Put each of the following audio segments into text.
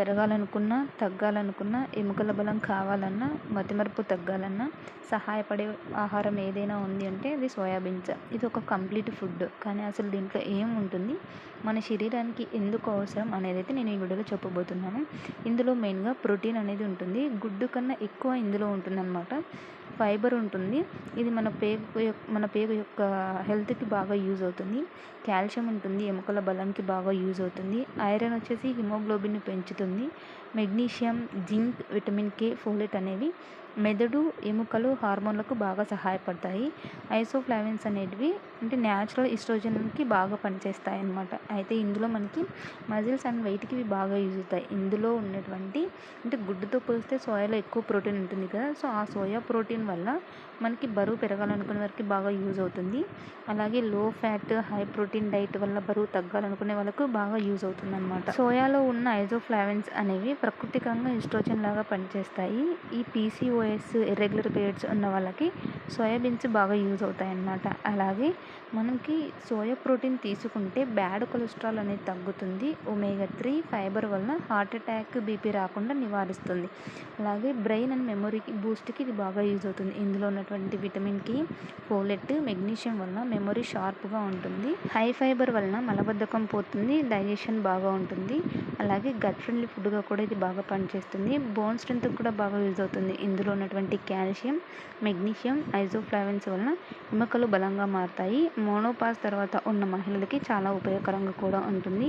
పెరగాలనుకున్నా తగ్గాలనుకున్నా ఎముకల బలం కావాలన్నా మతిమరుపు తగ్గాలన్నా సహాయపడే ఆహారం ఏదైనా ఉంది అంటే అది సోయాబీన్స్. ఇది ఒక కంప్లీట్ ఫుడ్. కానీ అసలు దీంట్లో ఏం ఉంటుంది? మన శరీరానికి ఎందుకు అవసరం అనేది అయితే నేను ఈ వీడియోలో చెప్పబోతున్నాను. ఇందులో మెయిన్గా ప్రోటీన్ అనేది ఉంటుంది. గుడ్డు కన్నా ఎక్కువ ఇందులో ఉంటుందన్నమాట. ఫైబర్ ఉంటుంది. ఇది మన పేగు మన పేగు యొక్క హెల్త్కి బాగా యూజ్ అవుతుంది. కాల్షియం ఉంటుంది. ఎముకల బలంకి బాగా యూజ్ అవుతుంది. ఐరన్ వచ్చేసి హిమోగ్లోబిన్ పెంచుతుంది. Magnesium zinc vitamin K folate అనేవి మెదడు ఎముకలు హార్మోన్లకు బాగా సహాయపడతాయి. ఐసోఫ్లావిన్స్ అనేటివి అంటే న్యాచురల్ ఇస్ట్రోజన్కి బాగా పనిచేస్తాయి అన్నమాట అయితే ఇందులో మనకి మజిల్స్ అండ్ వెయిట్కి ఇవి బాగా యూజ్ అవుతాయి. ఇందులో ఉన్నటువంటి అంటే గుడ్డుతో పోలిస్తే సోయాలో ఎక్కువ ప్రోటీన్ ఉంటుంది కదా. సో ఆ సోయా ప్రోటీన్ వల్ల మనకి బరువు పెరగాలనుకునే వారికి బాగా యూజ్ అవుతుంది. అలాగే లో ఫ్యాట్ హై ప్రోటీన్ డైట్ వల్ల బరువు తగ్గాలనుకునే వాళ్ళకు బాగా యూజ్ అవుతుంది అనమాట సోయాలో ఉన్న ఐజోఫ్లావిన్స్ అనేవి ప్రకృతికంగా ఈస్ట్రోజన్ లాగా పనిచేస్తాయి. ఈ పీసీఓఎస్ ఇర్రెగ్యులర్ పీరియడ్స్ ఉన్న వాళ్ళకి సోయాబీన్స్ బాగా యూజ్ అవుతాయి అన్నమాట అలాగే మనకి సోయా ప్రోటీన్ తీసుకుంటే బ్యాడ్ కొలెస్ట్రాల్ అనేది తగ్గుతుంది. ఒమేగా త్రీ ఫైబర్ వలన హార్ట్ అటాక్ బీపీ రాకుండా నివారిస్తుంది. అలాగే బ్రెయిన్ అండ్ మెమొరీకి బూస్ట్కి ఇది బాగా యూజ్ అవుతుంది. ఇందులో ఉన్నటువంటి విటమిన్కి ఫోలెట్ మెగ్నీషియం వలన మెమొరీ షార్ప్గా ఉంటుంది. హై ఫైబర్ వలన మలబద్ధకం పోతుంది డైజెషన్ బాగా ఉంటుంది. అలాగే గట్ ఫ్రెండ్ ఫ్రెండ్లీ ఫుడ్గా కూడా ఇది బాగా పనిచేస్తుంది. బోన్ స్ట్రెంత్కి కూడా బాగా యూజ్ అవుతుంది. ఇందులో ఉన్నటువంటి కాల్షియం మెగ్నీషియం ఐజోఫ్లావెన్స్ వలన ఎముకలు బలంగా మారుతాయి. మోనోపాస్ తర్వాత ఉన్న మహిళలకి చాలా ఉపయోగకరంగా కూడా ఉంటుంది.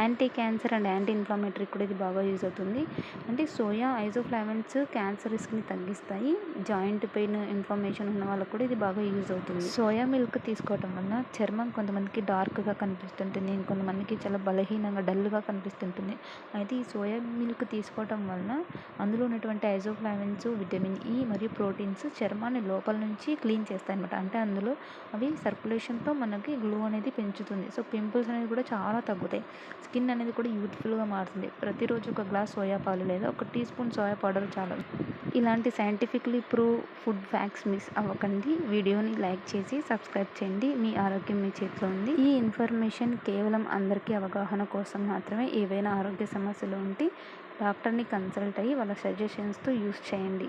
Anti cancer and anti inflammatory కూడా ఇది బాగా యూజ్ అవుతుంది. అంటే సోయా ఐజోఫ్లావెన్స్ క్యాన్సర్ రిస్క్ని తగ్గిస్తాయి. జాయింట్ పెయిన్ ఇన్ఫ్లమేషన్ ఉన్న వాళ్ళకు కూడా ఇది బాగా యూజ్ అవుతుంది. సోయా మిల్క్ తీసుకోవటం వల్ల చర్మం కొంతమందికి డార్క్గా కనిపిస్తుంటుంది. ఇంకొంతమందికి చాలా బలహీనంగా డల్గా కనిపిస్తుంటుంది. అయితే ఈ సోయా మిల్క్ తీసుకోవటం వలన అందులో ఉన్నటువంటి ఐజోఫ్లావిన్స్ విటమిన్ ఈ మరియు ప్రోటీన్స్ చర్మాన్ని లోపల నుంచి క్లీన్ చేస్తాయి అనమాట అంటే అందులో అవి సర్క్యులేషన్తో మనకి గ్లో అనేది పెంచుతుంది. సో పింపుల్స్ అనేది కూడా చాలా తగ్గుతాయి. స్కిన్ అనేది కూడా యూత్ఫుల్గా మారుతుంది. ప్రతిరోజు ఒక గ్లాస్ సోయా పాలు లేదా ఒక టీ స్పూన్ సోయా పౌడర్ చాలు. ఇలాంటి scientifically prove food facts miss అవ్వకండి. వీడియోని లైక్ చేసి సబ్స్క్రైబ్ చేయండి. మీ ఆరోగ్యం మీ చేతిలో ఉంది. ఈ ఇన్ఫర్మేషన్ కేవలం అందరికీ అవగాహన కోసం మాత్రమే ఏవైనా ఆరోగ్య సమస్యలు ఉంటే డాక్టర్ని కన్సల్ట్ అయ్యి వాళ్ళ సజెషన్స్తో యూస్ చేయండి.